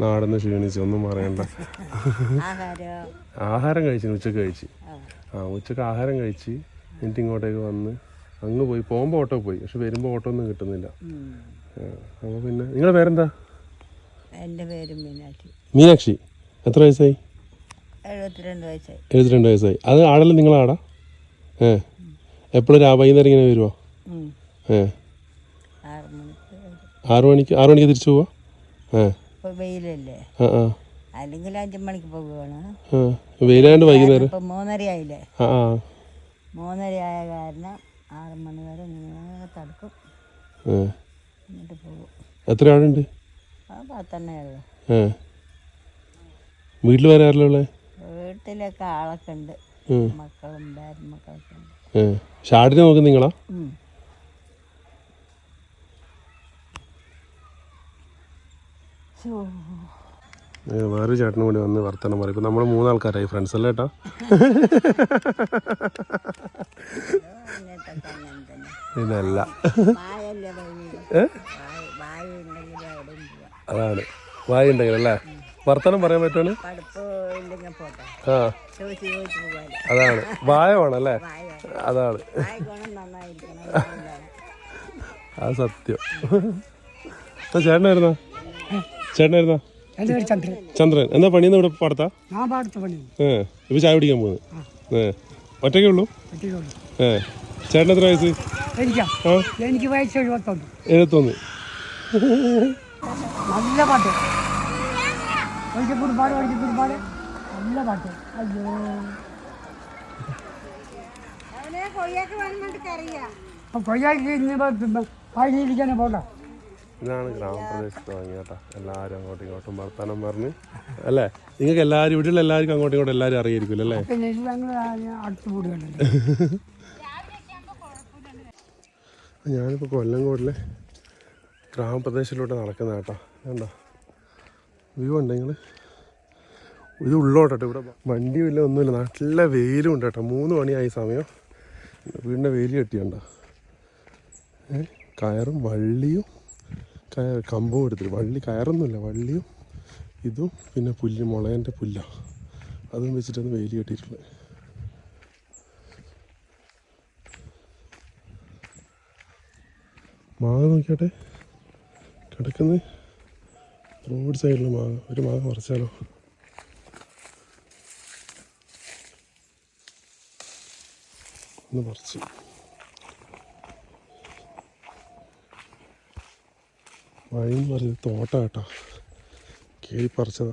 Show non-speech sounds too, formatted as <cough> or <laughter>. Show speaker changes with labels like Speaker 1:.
Speaker 1: നാടെന്ന് ക്ഷീണിച്ച് ഒന്നും പറയണ്ട.
Speaker 2: ആഹാരം?
Speaker 1: കഴിച്ചു ഉച്ചയ്ക്ക് കഴിച്ച്.
Speaker 2: ആ.
Speaker 1: ഉച്ചയ്ക്ക് ആഹാരം കഴിച്ച് എന്നിട്ട് ഇങ്ങോട്ടേക്ക് വന്ന് അങ്ങ് പോയി. പോകുമ്പോൾ ഓട്ടോ പോയി പക്ഷെ വരുമ്പോൾ ഓട്ടോ ഒന്നും കിട്ടുന്നില്ല. അപ്പോൾ പിന്നെ നിങ്ങളുടെ പേരെന്താ?
Speaker 2: എന്റെ പേര് മീനാക്ഷി.
Speaker 1: മീനാക്ഷി എത്ര വയസ്സായി?
Speaker 2: എഴുപത്തിരണ്ട് വയസ്സായി.
Speaker 1: എഴുപത്തിരണ്ട് വയസ്സായി. അത് ആടല്ല നിങ്ങളാടാ ഏ. എപ്പോഴും രാ വൈകുന്നേരം ഇങ്ങനെ
Speaker 2: വരുവോ.
Speaker 1: ഏ.
Speaker 2: ആറു മണിക്ക്
Speaker 1: ആറു മണിക്ക് തിരിച്ചു പോവാ? ഏ.
Speaker 2: ഇപ്പൊ വെയിലല്ലേ? അല്ലെങ്കിൽ അഞ്ചു മണിക്ക്
Speaker 1: വെയിലാണ്ട് വൈകുന്നേരം?
Speaker 2: ഇപ്പം മൂന്നര ആയില്ലേ മൂന്നര ആയ കാരണം ആറ് മണി വരെ ഇങ്ങനെ തടുക്കും. എന്നിട്ട് പോകും.
Speaker 1: എത്ര ആളുണ്ട്
Speaker 2: ആ പത്തെണ്ണേ ഉള്ളു.
Speaker 1: ഏ വീട്ടിൽ വരാറില്ല
Speaker 2: വീട്ടിലൊക്കെ ആളൊക്കെ ഉണ്ട്. മക്കളും മക്കളൊക്കെ ഉണ്ട്.
Speaker 1: ഏ. പക്ഷെ ആടിനെ നിങ്ങളാ? വേറൊരു ചേട്ടനും കൂടി വന്ന് വർത്തമാനം പറയും. ഇപ്പം നമ്മൾ മൂന്നാൾക്കാരായി ഫ്രണ്ട്സ് അല്ലേ ഏട്ടാ?
Speaker 2: ഉണ്ടെങ്കിൽ
Speaker 1: അതാണ്. വായ ഉണ്ടെങ്കിൽ അല്ലേ വർത്തമാനം പറയാൻ പറ്റാണ് ആ. അതാണ്. വായ
Speaker 2: വായ
Speaker 1: അതാണ്. ആ സത്യം. ചേട്ടനായിരുന്നോ? ചേട്ടനായിരുന്നോ?
Speaker 3: എന്റെ പേര് ചന്ദ്രൻ.
Speaker 1: ചന്ദ്രൻ. എന്താ പണിയെന്ന് ഇവിടെ പാടത്താ?
Speaker 3: ഞാൻ പാടത്ത് പണി
Speaker 1: ഏ ഇപ്പൊ ചായ കുടിക്കാൻ പോകുന്നത് ഏ ഒറ്റയ്ക്കേ ഉള്ളൂ?
Speaker 3: പറ്റിയുള്ളൂ
Speaker 1: ഏ ചേട്ടൻ എത്ര വയസ്സ്?
Speaker 3: എനിക്കാ.
Speaker 1: ആ?
Speaker 3: എനിക്ക് വയസ്സ് എഴുപത്തൊന്ന്.
Speaker 1: എഴുപത്തൊന്ന്.
Speaker 3: നല്ല പാട്ട്. ഒഴിച്ച കുടുംബാട് ഒഴിച്ച കുടുംബാട്. നല്ല പാട്ട്. അയ്യോ. അപ്പൊ കൊയ്യാക്ക് ഇന്ന് പഴനിയിരിക്കാനെ പോണ്ട
Speaker 1: ഇതാണ് ഗ്രാമപ്രദേശത്ത് വാങ്ങി കേട്ടോ എല്ലാവരും അങ്ങോട്ടും ഇങ്ങോട്ടും വർത്തമാനം പറഞ്ഞ് അല്ലേ? നിങ്ങൾക്ക് എല്ലാവരും ഇവിടെയുള്ള എല്ലാവർക്കും അങ്ങോട്ടും ഇങ്ങോട്ടും എല്ലാവരും അറിയായിരിക്കും അല്ലേ? <laughs> ഞാനിപ്പോൾ കൊല്ലംകോടിലെ ഗ്രാമപ്രദേശത്തിലൂടെ നടക്കുന്ന കേട്ടോ കണ്ടോ? വ്യൂ ഉണ്ട് നിങ്ങൾ ഇത് ഉള്ളോട്ടോ ഇവിടെ. വണ്ടിയുമില്ല ഒന്നുമില്ല. നല്ല വെയിലും ഉണ്ട് കേട്ടോ. മൂന്ന് മണിയായി സമയം. വീടിന്റെ വെയിൽ കെട്ടിയുണ്ടോ? ഏ? കയറും വള്ളിയും കമ്പും എടുത്തിട്ട് വള്ളി കയറൊന്നുമില്ല വള്ളിയും ഇതും പിന്നെ പുല്ല് മുളേന്റെ പുല്ലാണ് അതും വെച്ചിട്ടാണ് വെയിൽ കെട്ടിയിട്ടുള്ളത്. മാങ്ങ നോക്കിയാട്ടെ. കിടക്കുന്ന റോഡ് സൈഡിൽ മാങ്ങ. ഒരു മാങ്ങ പറിച്ചാലോ? ഒന്ന് പറിച്ചു. വഴി എന്ന് പറയുന്നത് തോട്ട കേട്ടോ. കയറി പറിച്ചതാ.